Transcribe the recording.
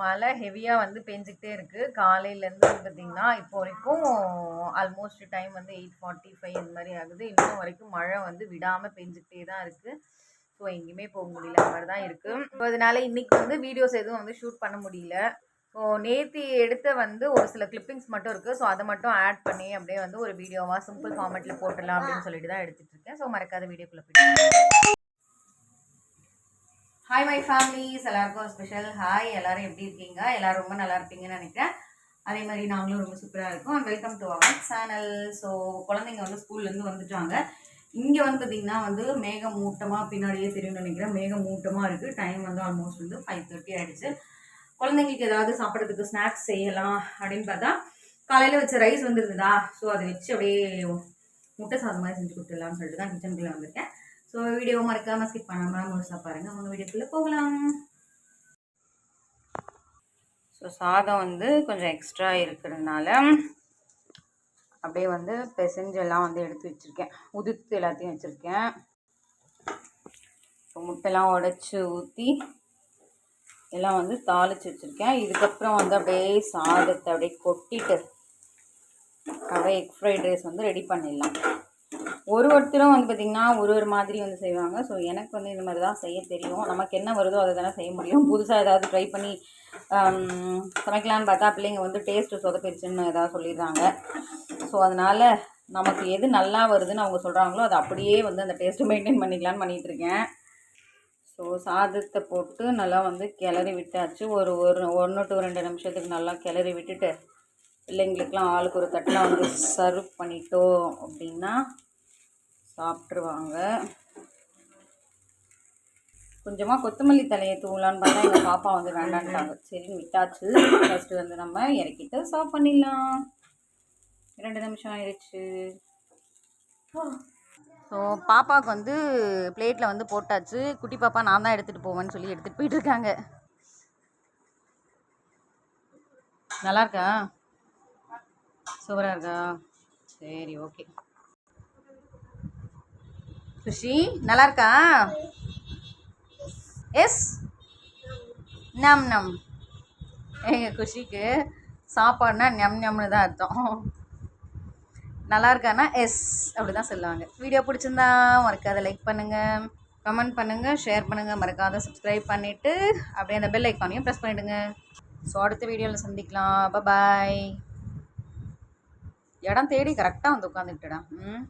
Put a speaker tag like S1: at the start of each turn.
S1: மழை ஹெவியாக வந்து பெஞ்சிக்கிட்டே இருக்குது காலையிலேருந்து வந்து பார்த்திங்கன்னா இப்போ வரைக்கும் ஆல்மோஸ்ட் டைம் வந்து எயிட் ஃபார்ட்டி ஃபைவ் இந்த மாதிரி ஆகுது. இன்னும் வரைக்கும் மழை வந்து விடாமல் பெஞ்சிக்கிட்டே தான் இருக்குது ஸோ எங்கேயுமே போக முடியல. அந்த மாதிரி தான் இருக்குது ஸோ அதனால இன்றைக்கி வந்து வீடியோஸ் எதுவும் வந்து ஷூட் பண்ண முடியல. ஸோ நேற்று எடுத்த வந்து ஒரு சில கிளிப்பிங்ஸ் மட்டும் இருக்குது ஸோ அதை மட்டும் ஆட் பண்ணி அப்படியே வந்து ஒரு வீடியோவாக சிம்பிள் ஃபார்மேட்டில் போட்டுடலாம் அப்படின்னு சொல்லிட்டு தான் எடுத்துகிட்டு இருக்கேன். ஸோ மறக்காத வீடியோக்குள்ளே போயிட்டு ஹாய் மை ஃபேமிலிஸ் எல்லாருக்கும் ஸ்பெஷல் ஹாய் எல்லாரும் எப்படி இருக்கீங்க? எல்லாரும் ரொம்ப நல்லா இருப்பீங்கன்னு நினைக்கிறேன். அதே மாதிரி நாங்களும் ரொம்ப சூப்பராக இருக்கோம். Welcome to our channel so குழந்தைங்க வந்து ஸ்கூல்லேருந்து வந்துட்டாங்க. இங்கே வந்து பார்த்திங்கன்னா வந்து மேகம் மூட்டமாக பின்னாடியே தெரியும்னு நினைக்கிறேன். மேகம் மூட்டமாக இருக்குது டைம் வந்து ஆல்மோஸ்ட் வந்து ஃபைவ் தேர்ட்டி ஆகிடுச்சு குழந்தைங்களுக்கு ஏதாவது சாப்பிட்றதுக்கு ஸ்நாக்ஸ் செய்யலாம் அப்படின்னு பார்த்தா காலையில் வச்ச ரைஸ் வந்துருந்ததா? ஸோ அதை வச்சு அப்படியே முட்டை சாதம் மாதிரி செஞ்சு கொடுத்துடலாம்னு சொல்லிட்டு தான் கிச்சனுக்குள்ளே வந்திருக்கேன். ஸோ வீடியோ மறக்காமல் ஸ்கிப் பண்ணாமல் முழுசாக பாருங்கள் அவங்க வீடியோக்குள்ளே போகலாம். ஸோ சாதம் வந்து கொஞ்சம் எக்ஸ்ட்ரா இருக்கிறதுனால அப்படியே வந்து பெசஞ்செல்லாம் வந்து எடுத்து வச்சுருக்கேன். உதுத்து எல்லாத்தையும் வச்சுருக்கேன். இப்போ முட்டைலாம் உடச்சி ஊற்றி எல்லாம் வந்து தாளித்து வச்சுருக்கேன். இதுக்கப்புறம் வந்து அப்படியே சாதத்தை அப்படியே கொட்டிட்டு அப்படியே எக் ஃப்ரைட் ரைஸ் வந்து ரெடி பண்ணிடலாம். ஒரு ஒருத்தரும் வந்து பார்த்திங்கன்னா ஒரு ஒரு மாதிரி வந்து செய்வாங்க. ஸோ எனக்கு வந்து இந்த மாதிரி தான் செய்ய தெரியும். நமக்கு என்ன வருதோ அதை தானே செய்ய முடியும். புதுசாக ஏதாவது ட்ரை பண்ணி சமைக்கலான்னு பார்த்தா பிள்ளைங்க வந்து டேஸ்ட்டு சொதப்பிடுச்சுன்னு ஏதாவது சொல்லிடுறாங்க. ஸோ அதனால் நமக்கு எது நல்லா வருதுன்னு அவங்க சொல்கிறாங்களோ அதை அப்படியே வந்து அந்த டேஸ்ட்டு மெயின்டைன் பண்ணிக்கலான்னு பண்ணிகிட்டு இருக்கேன். ஸோ சாதத்தை போட்டு நல்லா வந்து கிளறி விட்டாச்சு. ஒரு ஒரு ஒன்று டு ரெண்டு நிமிஷத்துக்கு நல்லா கிளறி விட்டுட்டு பிள்ளைங்களுக்கெலாம் ஆளுக்கு ஒரு தட்டில் வந்து சர்வ் பண்ணிட்டோம் அப்படின்னா சாப்பிட்ருவாங்க கொஞ்சமாக கொத்தமல்லி தலையை தூவலான்னு பார்த்தா எங்கள் பாப்பா வந்து வேண்டான்ட்டாங்க. சரின்னு விட்டாச்சு. ஃபஸ்ட்டு வந்து நம்ம இறக்கிட்டு சாப் பண்ணிடலாம். ரெண்டு நிமிஷம் ஆயிடுச்சு. ஸோ பாப்பாவுக்கு வந்து பிளேட்டில் வந்து போட்டாச்சு. குட்டி பாப்பா நான் தான் எடுத்துகிட்டு போவேன்னு சொல்லி எடுத்துகிட்டு போயிட்டுருக்காங்க நல்லாயிருக்கா நல்லா இருக்கா? சூப்பராக இருக்கா? சரி ஓகே குஷி நல்லா இருக்கா எஸ்? நம் நம். எங்கள் குஷிக்கு சாப்பாடுனா நம் நம்னு தான் அர்த்தம். நல்லா இருக்கானா எஸ் அப்படி தான் சொல்லுவாங்க. வீடியோ பிடிச்சிருந்தா மறக்காத லைக் பண்ணுங்கள் கமெண்ட் பண்ணுங்கள் ஷேர் பண்ணுங்கள் மறக்காத சப்ஸ்கிரைப் பண்ணிவிட்டு அப்படியே அந்த பெல் ஐக்கானையும் ப்ரெஸ் பண்ணிவிடுங்க ஸோ அடுத்த வீடியோவில் சந்திக்கலாம். பாய் இடம் தேடி கரெக்டாக வந்து உட்காந்துக்கிட்டடா ம்?